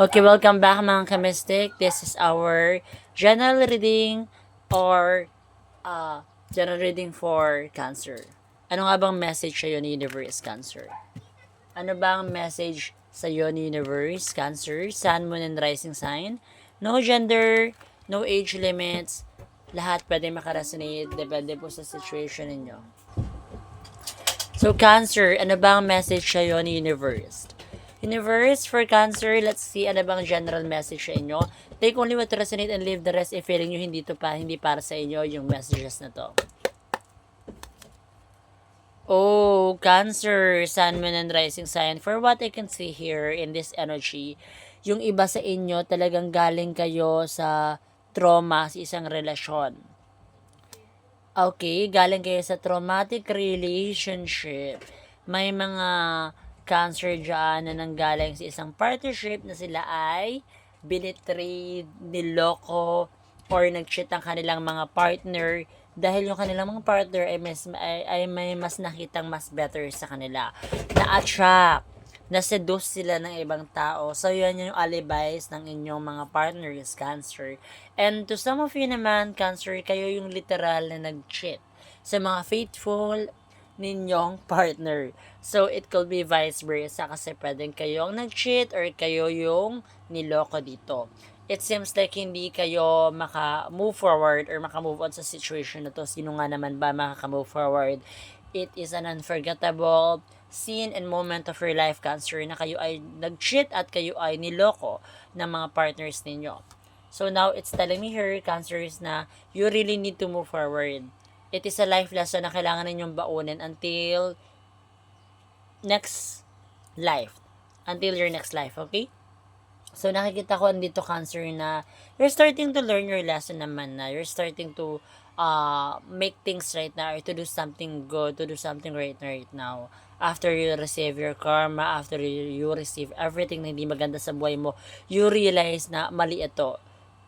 Okay, welcome back mga kamestic. This is our general reading or uh, general reading for Cancer. Ano nga bang message sa ni Universe Cancer? Ano bang message sa ni Universe Cancer, Sun, Moon, and Rising Sign? No gender, no age limits, lahat pwede makaresonate, depende po sa situation ninyo. So, Cancer, ano bang message sa ni Universe? Universe, for Cancer, let's see ano bang general message sa inyo. Take only what resonate and leave the rest if feeling nyo hindi to pa, hindi para sa inyo yung messages na to. Oh, Cancer, Sun, Moon, and Rising Sign. For what I can see here in this energy, yung iba sa inyo talagang galing kayo sa trauma sa isang relasyon. Okay, galing kayo sa traumatic relationship. May mga cancer dyan na nanggaling sa isang partnership na sila ay binitrade, niloko, or nag-cheat ang kanilang mga partner dahil yung kanilang mga partner ay, mas, ay, ay may mas nakitang mas better sa kanila. Na-attract, na-seduce sila ng ibang tao. So, yan yung alibis ng inyong mga partners, Cancer. And to some of you naman, Cancer, kayo yung literal na nag-cheat sa mga faithful ninyong partner. So, it could be vice versa kasi pwedeng kayong nag-cheat or kayo yung niloko dito. It seems like hindi kayo maka-move forward or maka-move on sa situation na to. Sino nga naman ba maka-move forward? It is an unforgettable scene and moment of your life, Cancer, na kayo ay nag-cheat at kayo ay niloko ng mga partners ninyo. So now, it's telling me here, Cancers, na you really need to move forward. It is a life lesson na kailangan ninyong baunin until next life. Until your next life, okay? So, nakikita ko dito, Cancer, na you're starting to learn your lesson naman na you're starting to uh, make things right now or to do something good, to do something right right now. After you receive your karma, after you receive everything na hindi maganda sa buhay mo, you realize na mali ito.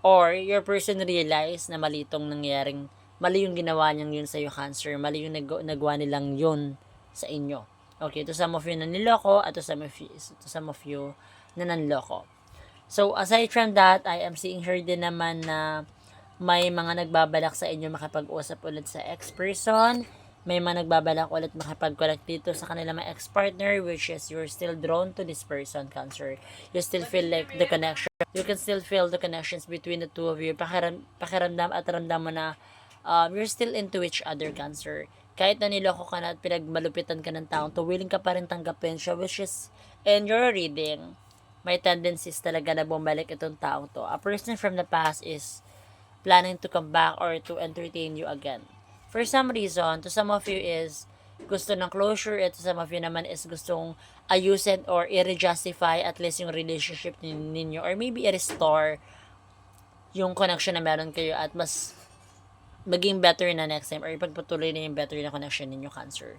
Or your person realize na mali itong nangyaring, mali yung ginawa niyang yun sa iyo, Cancer. Mali yung nag- nagawa nilang yun sa inyo. Okay, to some of you na niloko at to some of you, to some of you na nanloko. So, aside from that, I am seeing here din naman na may mga nagbabalak sa inyo makapag-usap ulit sa ex-person. May mga nagbabalak ulit makipag-connect dito sa kanila mga ex-partner which is you're still drawn to this person, Cancer. You still feel like the connection. You can still feel the connections between the two of you. Pakiram, pakiramdam at ramdam mo na um, you're still into each other, Cancer. Kahit na niloko ka na at pinagmalupitan ka ng taong to, willing ka pa rin tanggapin siya which is in your reading may tendencies talaga na bumalik itong taong to. A person from the past is planning to come back or to entertain you again. For some reason, to some of you is gusto ng closure, at some of you naman is gustong ayusin or i-justify at least yung relationship nin- ninyo or maybe i-restore yung connection na meron kayo at mas maging better na next time or ipagpatuloy na yung better na connection ninyo, Cancer.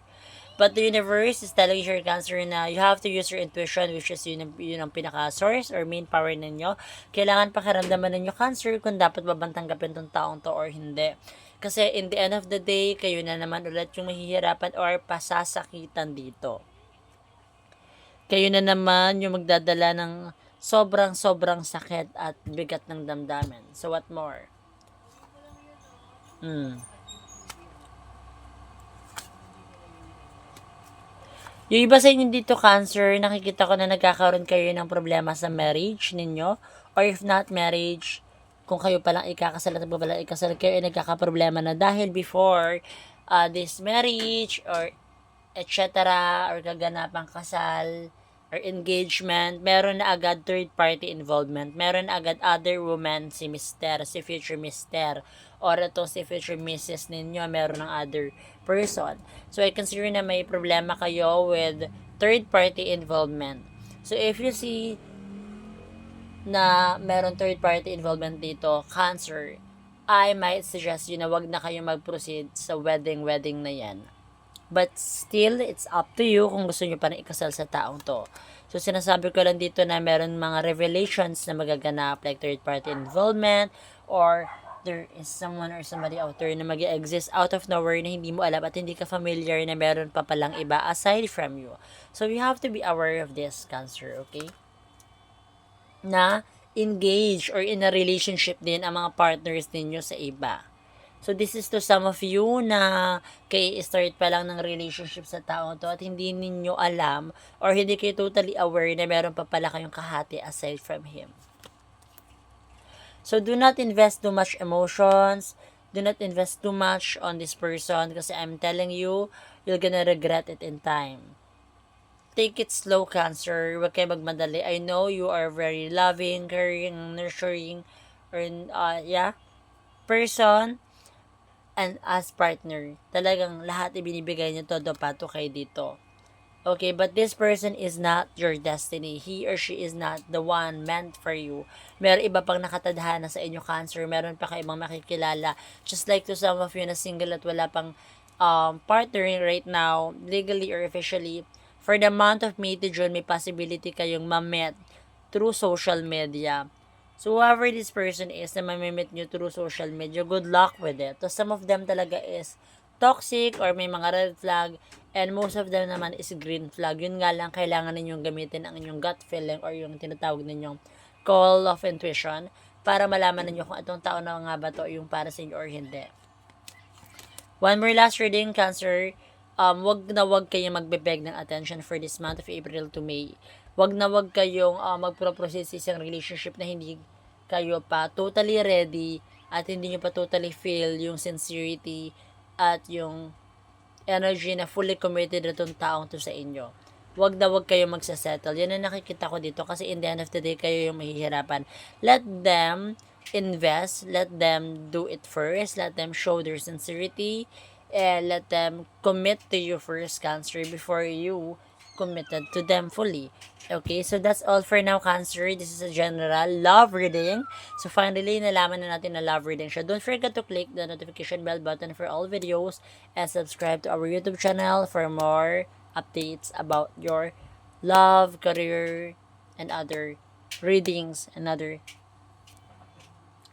But the universe is telling your Cancer na you have to use your intuition which is yun, yun ang pinaka-source or main power ninyo. Kailangan pakiramdaman ninyo, Cancer, kung dapat ba bang tanggapin tong taong to or hindi. Kasi in the end of the day, kayo na naman ulit yung mahihirapan or pasasakitan dito. Kayo na naman yung magdadala ng sobrang-sobrang sakit at bigat ng damdamin. So what more? Hmm. Yung iba sa inyo dito, Cancer, nakikita ko na nagkakaroon kayo ng problema sa marriage ninyo. Or if not marriage, kung kayo palang ikakasal at babalang ikasal kayo, ay nagkakaproblema na dahil before uh, this marriage or etc. or kaganapang kasal or engagement, meron na agad third party involvement. Meron na agad other woman, si Mister, si future Mister, or ito si future Mrs. ninyo, meron ng other person. So, I consider na may problema kayo with third party involvement. So, if you see na meron third party involvement dito, cancer, I might suggest you na wag na kayo mag-proceed sa wedding-wedding na yan. But still, it's up to you kung gusto nyo pa rin ikasal sa taong to. So, sinasabi ko lang dito na meron mga revelations na magaganap like third party involvement or there is someone or somebody out there na mag exist out of nowhere na hindi mo alam at hindi ka familiar na meron pa palang iba aside from you. So, you have to be aware of this, Cancer, okay? na engage or in a relationship din ang mga partners ninyo sa iba. So, this is to some of you na kay start pa lang ng relationship sa taong to at hindi ninyo alam or hindi kayo totally aware na meron pa pala kayong kahati aside from him. So, do not invest too much emotions. Do not invest too much on this person kasi I'm telling you, you're gonna regret it in time. Take it slow, Cancer. Huwag kayo magmadali. I know you are very loving, caring, nurturing, or, uh, yeah, person and as partner, talagang lahat ibinibigay niyo todo pato kayo dito. Okay, but this person is not your destiny. He or she is not the one meant for you. Meron iba pang nakatadhana sa inyo, Cancer. Meron pa kayo ibang makikilala. Just like to some of you na single at wala pang um, partnering right now, legally or officially, for the month of May to June, may possibility kayong ma-met through social media. So, whoever this person is na mamimit nyo through social media, good luck with it. So, some of them talaga is toxic or may mga red flag and most of them naman is green flag. Yun nga lang, kailangan ninyong gamitin ang inyong gut feeling or yung tinatawag ninyong call of intuition para malaman ninyo kung itong tao na nga ba to yung para sa inyo or hindi. One more last reading, Cancer. Um, wag na wag kayong magbebeg ng attention for this month of April to May. Wag na wag kayong uh, magpro-proceed sa isang relationship na hindi kayo pa totally ready at hindi nyo pa totally feel yung sincerity at yung energy na fully committed na itong taong to sa inyo. Wag na wag kayo magsasettle. Yan ang nakikita ko dito kasi in the end of the day, kayo yung mahihirapan. Let them invest. Let them do it first. Let them show their sincerity. And let them commit to you first, Cancer, before you committed to them fully. Okay, so that's all for now, Cancer. This is a general love reading. So finally, nalaman na natin na love reading siya. Don't forget to click the notification bell button for all videos and subscribe to our YouTube channel for more updates about your love, career, and other readings and other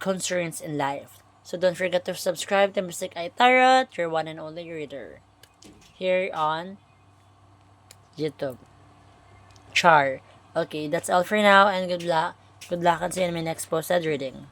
concerns in life. So don't forget to subscribe to Mystic Eye Tarot, your one and only reader. Here on YouTube. Char. Okay, that's all for now and good luck. Good luck and see you in my next posted reading.